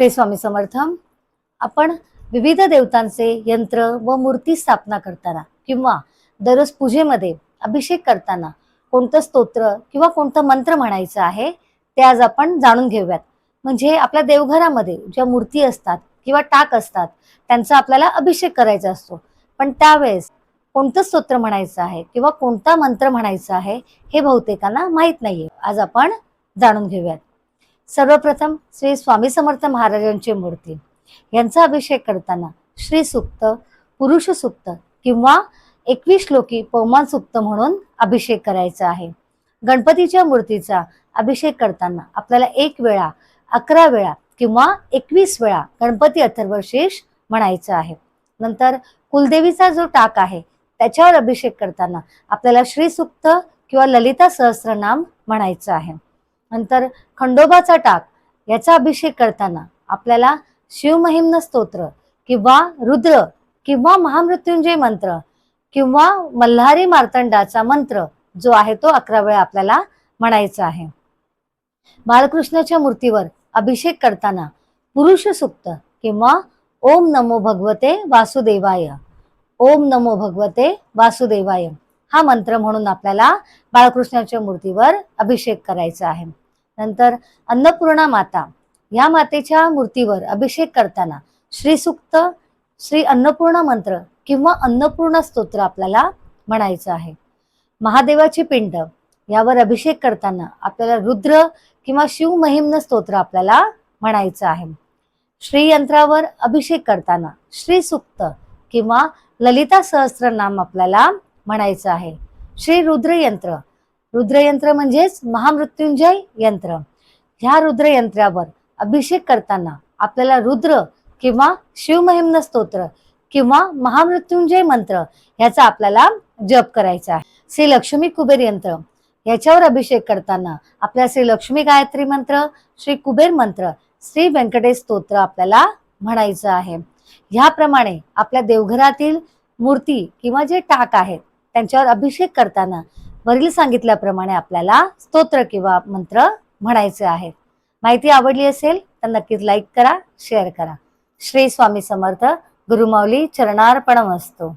श्री स्वामी समर्थ. आपण विविध देवतांचे यंत्र व मूर्ती स्थापना करताना किंवा दररोज पूजेमध्ये अभिषेक करताना कोणतं स्तोत्र किंवा कोणतं मंत्र म्हणायचं आहे ते आज आपण जाणून घेऊयात. म्हणजे आपल्या देवघरामध्ये ज्या मूर्ती असतात किंवा टाक असतात त्यांचा आपल्याला अभिषेक करायचा असतो. पण त्यावेळेस कोणतं स्तोत्र म्हणायचं आहे किंवा कोणता मंत्र म्हणायचा आहे हे बहुतेकांना माहीत नाहीये. आज आपण जाणून घेऊयात. सर्वप्रथम श्री स्वामी समर्थ महाराजांची मूर्ती. यांचा अभिषेक करताना श्री सुक्त पुरुष सुक्त किंवा एकवीस श्लोकी पवमान सुक्त म्हणून अभिषेक करायचा आहे. गणपतीच्या मूर्तीचा अभिषेक करताना आपल्याला एक वेळा अकरा वेळा किंवा एकवीस वेळा गणपती अथर्वशीष म्हणायचं आहे. नंतर कुलदेवीचा जो टाक आहे त्याच्यावर अभिषेक करताना आपल्याला श्रीसुक्त किंवा ललिता सहस्रनाम म्हणायचं आहे. नंतर खंडोबाचा टाक याचा अभिषेक करताना आपल्याला शिवमहिम्न स्तोत्र किंवा रुद्र किंवा महामृत्युंजय मंत्र किंवा मल्हारी मार्तंडाचा मंत्र जो आहे तो अकरा वेळा आपल्याला म्हणायचा आहे. बाळकृष्णाच्या मूर्तीवर अभिषेक करताना पुरुष सुक्त किंवा ओम नमो भगवते वासुदेवाय ओम नमो भगवते वासुदेवाय हा मंत्र म्हणून आपल्याला बाळकृष्णाच्या मूर्तीवर अभिषेक करायचा आहे. नंतर अन्नपूर्णा माता या मातेच्या मूर्तीवर अभिषेक करताना श्रीसुक्त श्री अन्नपूर्णा मंत्र किंवा अन्नपूर्णा स्तोत्र आपल्याला म्हणायचं आहे. महादेवाची पिंड यावर अभिषेक करताना आपल्याला रुद्र किंवा शिव महिम्न स्तोत्र आपल्याला म्हणायचं आहे. श्रीयंत्रावर अभिषेक करताना श्री सुक्त किंवा ललिता सहस्त्रनाम आपल्याला म्हणायचं आहे. श्री रुद्रयंत्र रुद्रयंत्र म्हणजेच महामृत्युंजय यंत्र. ह्या रुद्रयंत्रावर अभिषेक करताना आपल्याला रुद्र किंवा शिवमहिम्न स्तोत्र किंवा महामृत्युंजय मंत्र याचा आपल्याला जप करायचा आहे. श्री लक्ष्मी कुबेर यंत्र याच्यावर अभिषेक करताना आपल्या श्री लक्ष्मी गायत्री मंत्र श्री कुबेर मंत्र श्री व्यंकटेश स्तोत्र आपल्याला म्हणायचं आहे. ह्याप्रमाणे आपल्या देवघरातील मूर्ती किंवा जे टाक आहेत त्यांच्यावर अभिषेक करताना वरील सांगितल्याप्रमाणे आपल्याला स्तोत्र किंवा मंत्र म्हणायचे आहेत. माहिती आवडली असेल तर नक्कीच लाईक करा शेअर करा. श्री स्वामी समर्थ गुरुमाऊली असतो